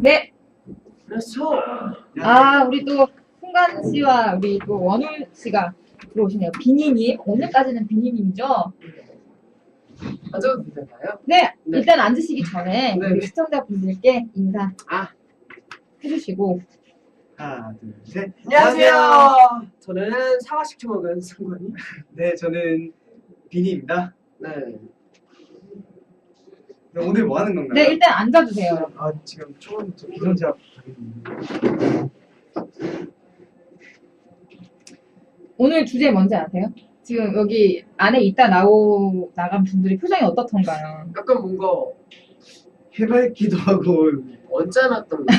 네. 그래서 아, 우리 또 승관 씨와 우리 또 원우 씨가 들어오시네요. 비니님. 오늘까지는 비니님이죠? 앉아도 되나요? 네. 네. 일단 앉으시기 전에 네. 우리 시청자분들께 인사 아. 해주시고. 하나, 둘, 셋. 안녕하세요. 저는 사과식초 먹은 승관이. 네, 저는 비니입니다. 네. 네, 오늘 뭐 하는 건가요? 네, 일단 앉아주세요. 아, 지금 초원 저 비선제압 가겠는데. 오늘 주제 뭔지 아세요? 지금 여기 안에 있다 나오, 나간 분들이 표정이 어떻던가요? 약간 뭔가 해맑기도 하고 언짢았던 거.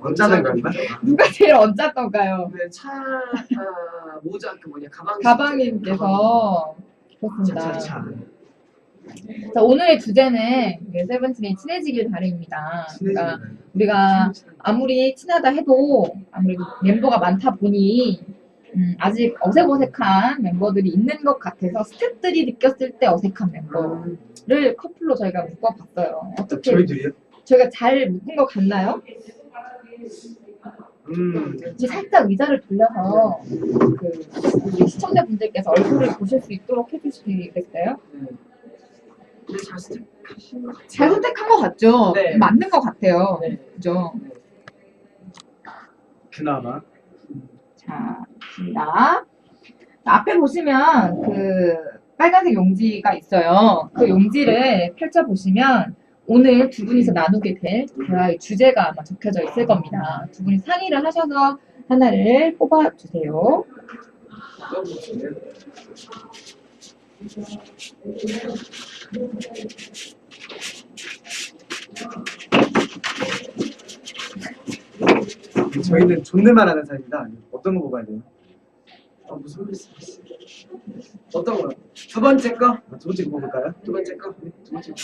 언짢은 건가? 누가 제일 언짢던가요? 네, 차, 아, 모자, 그 뭐냐, 가방. 가방님께서 그렇습니다. 차차차. 자, 오늘의 주제는 네, 세븐틴의 친해지길 바래입니다. 그러니까 우리가 아무리 친하다 해도 아무래도 멤버가 많다 보니 음, 아직 어색어색한 멤버들이 있는 것 같아서 스태프들이 느꼈을 때 어색한 멤버를 커플로 저희가 묶어봤어요. 어떻게 저희들이요? 저희가 잘 묶은 것 같나요? 음, 이제 살짝 의자를 돌려서 그 시청자분들께서 얼굴을 보실 수 있도록 해주시겠어요? 잘 선택하신 것 같아요. 잘 선택한 것 같죠? 네. 맞는 것 같아요. 네. 그죠? 그나마. 자, 입니다. 앞에 보시면 그 빨간색 용지가 있어요. 그 용지를 펼쳐 보시면 오늘 두 분이서 나누게 될 대화의 주제가 아마 적혀져 있을 겁니다. 두 분이 상의를 하셔서 하나를 뽑아 주세요. 어떤 모습이에요? 저희는 존댓말 하는 사이입니다. 어떤 거 뽑아야 돼요? 어, 무슨 말씀이세요? 어떤 거요? 두 번째 거? 아, 두 번째 거 뽑을까요? 두 번째 거? 네, 두 번째 거.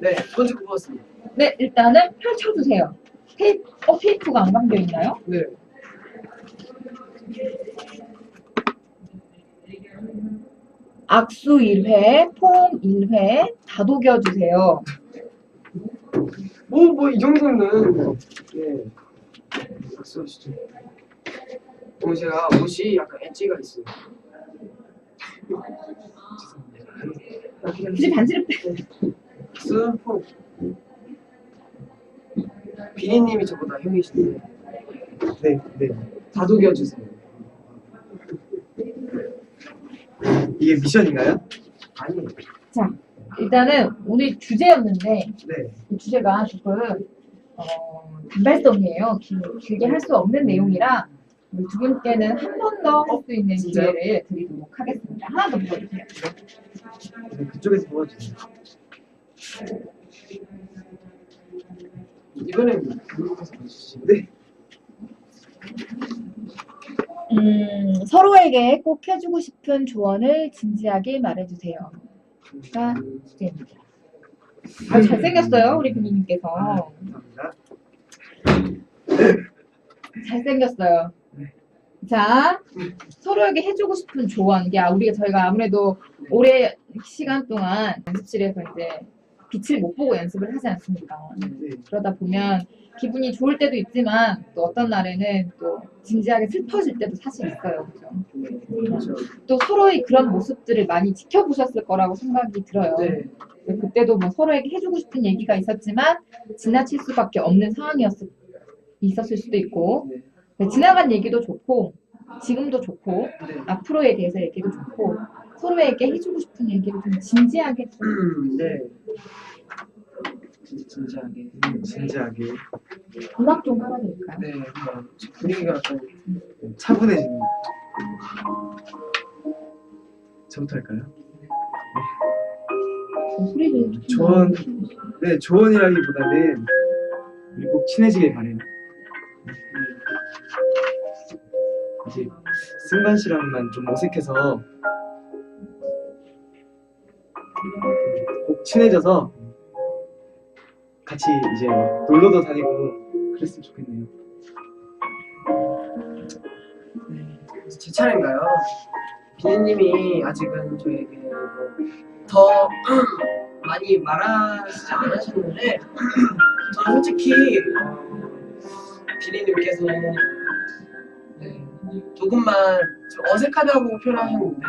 네, 두 번째 거 뽑았습니다. 네, 일단은 펼쳐 주세요. 테이프, 어, 테이프가 안 감겨 있나요? 네. 악수 1회, 포옹 1회, 다독여 주세요. 뭐, 뭐, 이 정도는. 네. 박수하시죠. 오늘 제가 옷이 약간 엣지가 있어요. 죄송합니다. 굳이 반지를 빼. 박수, 포. 비니님이 저보다 형이신데, 네, 네. 다독여 주세요. 이게 미션인가요? 아니, 자, 일단은 오늘 주제였는데 네. 이 주제가 조금 어, 단발성이에요. 길, 길게 할 수 없는 내용이라 우리 두 분께는 한 번 더 할 수 있는 진짜요? 기회를 드리도록 하겠습니다. 하나 더 물어주세요. 네, 그쪽에서 뽑아주세요. 이번엔 보시죠? 네. 음, 서로에게 꼭 해주고 싶은 조언을 진지하게 말해주세요. 가 주제입니다. 아, 잘생겼어요, 우리 비니님께서. 감사합니다. 잘생겼어요. 자, 서로에게 해주고 싶은 조언. 아, 우리가 저희가 아무래도 오래 시간 동안 연습실에서 이제 빛을 못 보고 연습을 하지 않습니까? 네. 그러다 보면 기분이 좋을 때도 있지만 또 어떤 날에는 또 진지하게 슬퍼질 때도 사실 있어요. 그죠? 네, 그렇죠. 또 서로의 그런 모습들을 많이 지켜보셨을 거라고 생각이 들어요. 네. 그때도 뭐 서로에게 해주고 싶은 얘기가 있었지만 지나칠 수밖에 없는 상황이었을 있었을 수도 있고 네. 지나간 얘기도 좋고 지금도 좋고 네. 앞으로에 대해서 얘기도 좋고 서로에게 해주고 싶은 얘기를 좀 진지하게 좀 음, 네. 진짜 진지하게. 음, 진지하게 음악 좀 깔아드릴까요? 네, 한번 분위기가 약간 차분해지는. 저부터 할까요? 좀 소리를 좀 조언. 더- 네, 조언이라기보다는 우리 꼭 친해지길 바래요. 아직 승관 씨랑만 좀 어색해서 친해져서 같이 이제 막 놀러도 다니고 그랬으면 좋겠네요. 네. 제 차례인가요? 비니님이 아직은 저에게 뭐더 많이 말하시지 않으셨는데 저는 솔직히 어, 비니님께서 네, 조금만 좀 어색하다고 표현하셨는데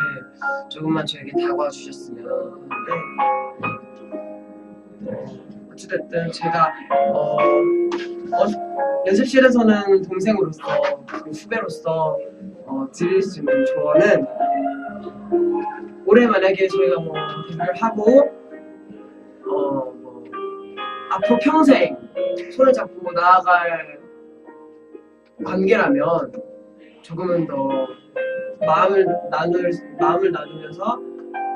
조금만 저에게 다가와 주셨으면 네. 어, 어찌됐든 제가 어, 어, 연습실에서는 동생으로서 그리고 후배로서 어, 드릴 수 있는 조언은 올해 만약에 저희가 뭐 데뷔를 하고 어, 뭐 앞으로 평생 손을 잡고 나아갈 관계라면 조금은 더 마음을 나눌 마음을 나누면서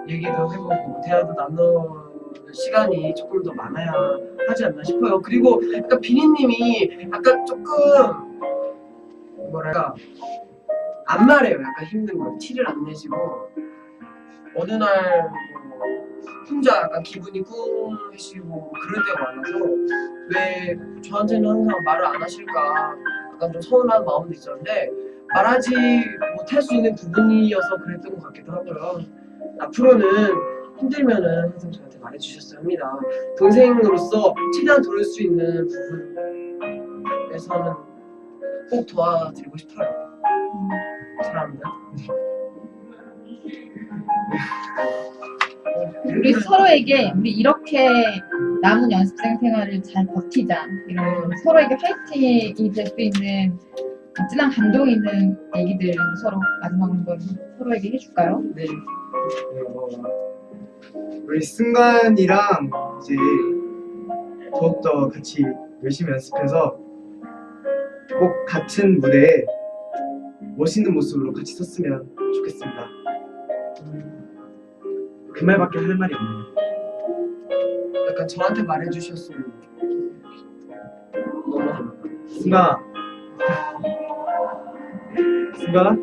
얘기도 해보고 대화도 나눌 시간이 조금 더 많아야 하지 않나 싶어요. 그리고 약간 비니님이 약간 조금 뭐랄까 안 말해요. 약간 힘든 걸 티를 안 내시고 어느 날 뭐, 혼자 약간 기분이 꿍해지고 그럴 때가 많아서 왜 저한테는 항상 말을 안 하실까 약간 좀 서운한 마음도 있었는데 말하지 못할 수 있는 부분이어서 그랬던 것 같기도 하고요. 앞으로는 힘들면은 항상 저한테 말해주셨어야 합니다. 동생으로서 최대한 도울 수 있는 부분에서는 꼭 도와드리고 싶어요. 사랑합니다. 우리 서로에게 우리 이렇게 남은 연습생 생활을 잘 버티자 이런 서로에게 화이팅이 될 수 있는 진한 감동 있는 얘기들 서로 마지막으로 한번 서로에게 해줄까요? 네. 어, 우리 승관이랑 이제 더욱더 같이 열심히 연습해서 꼭 같은 무대에 멋있는 모습으로 같이 섰으면 좋겠습니다. 그 말밖에 할 말이 없네요. 약간 저한테 말해주셨으면 승관아, 승관아,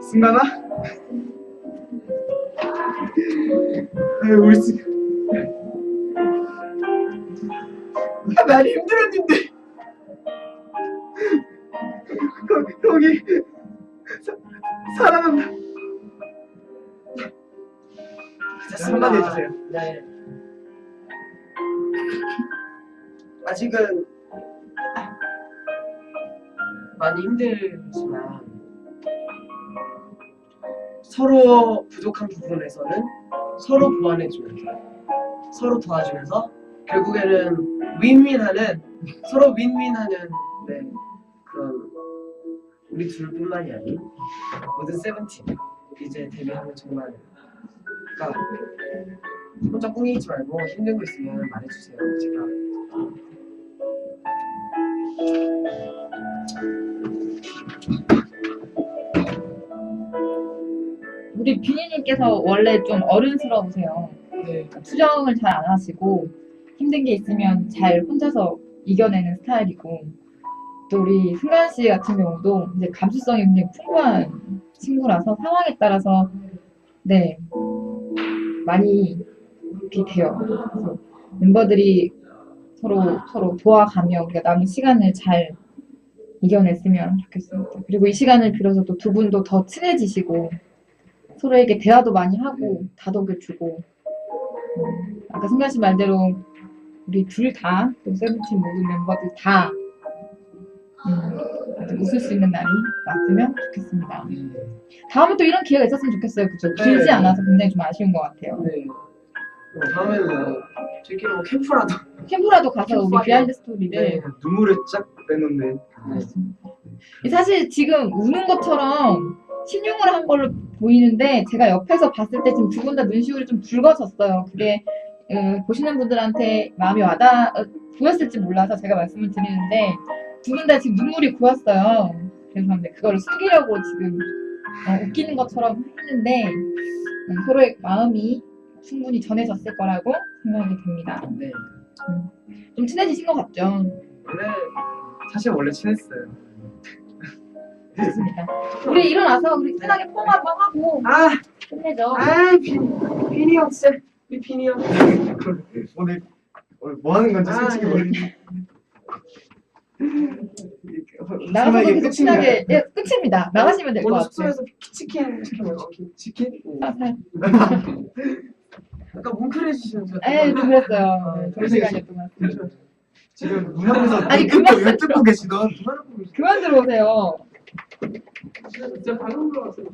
승관아. 우리 승. 아, 많이 힘들었는데. 거, 거기 사, 사랑한다. 한마디 해주세요. 네. 아직은 많이 힘들지만 서로 부족한 부분에서는 서로 보완해주면서 서로 도와주면서 결국에는 윈윈하는 서로 윈윈하는 네, 그런 우리 둘뿐만이 아닌 모든 세븐틴 이제 데뷔하면 정말 그러니까 혼자 꿍이지 말고 힘든 거 있으면 말해주세요. 제가 우리 비니님께서 원래 좀 어른스러우세요. 네, 수정을 잘 안 하시고 힘든 게 있으면 잘 혼자서 이겨내는 스타일이고 또 우리 승관 씨 같은 경우도 이제 감수성이 굉장히 풍부한 친구라서 상황에 따라서 네 많이 비돼요. 그래서 멤버들이 서로 서로 도와가며 우리가 남은 시간을 잘 이겨냈으면 좋겠습니다. 그리고 이 시간을 빌어서 또 두 분도 더 친해지시고 서로에게 대화도 많이 하고 다독여 주고 음, 아까 승관 씨 말대로 우리 둘 다, 또 세븐틴 모든 멤버들 다 음, 아주 웃을 수 있는 날이 왔으면 좋겠습니다. 다음에 또 이런 기회가 있었으면 좋겠어요. 그죠? 길지 네. 않아서 굉장히 좀 아쉬운 것 같아요. 네. 어, 다음에는 뭐 저희끼리 뭐 캠프라도 캠프라도 가서 우리 캠프파이어. 비하인드 스토리를 네. 눈물을 쫙 빼놓는. 그렇습니다. 사실 지금 우는 것처럼 신용을 한 걸로 보이는데 제가 옆에서 봤을 때 지금 두 분 다 눈시울이 좀 붉어졌어요. 그게 어, 보시는 분들한테 마음이 와닿 어, 보였을지 몰라서 제가 말씀을 드리는데 두 분 다 지금 눈물이 고였어요. 그래서 근데 그거를 숨기려고 지금 어, 웃기는 것처럼 했는데 음, 서로의 마음이 충분히 전해졌을 거라고 생각이 듭니다. 네. 좀 친해지신 것 같죠? 원래 사실 원래 친했어요. 좋습니다. 우리 일어나서 우리 친하게 폼 한번 하고 아, 끝내죠. 아, 빈, 빈이 형 진짜 우리 빈이 형. 오늘 오늘 뭐 하는 건지 솔직히 아, 모르겠어요. 나가서 계속 친하게 예, 끝입니다. 나가시면 될 것 오늘 같아요. 숙소에서 치킨 시켜 먹어. 치킨? 아, 살. 약간 뭉클해지시는 것 에, 좀 같아요. 그랬어요. 네, 좋은 시간이었던 것 같습니다. 지금 문 앞에서 아니, 뜯고 그만- 엿듣고 계시던 그만 보고 그만 들어오세요. 진짜 방금 들어왔어요.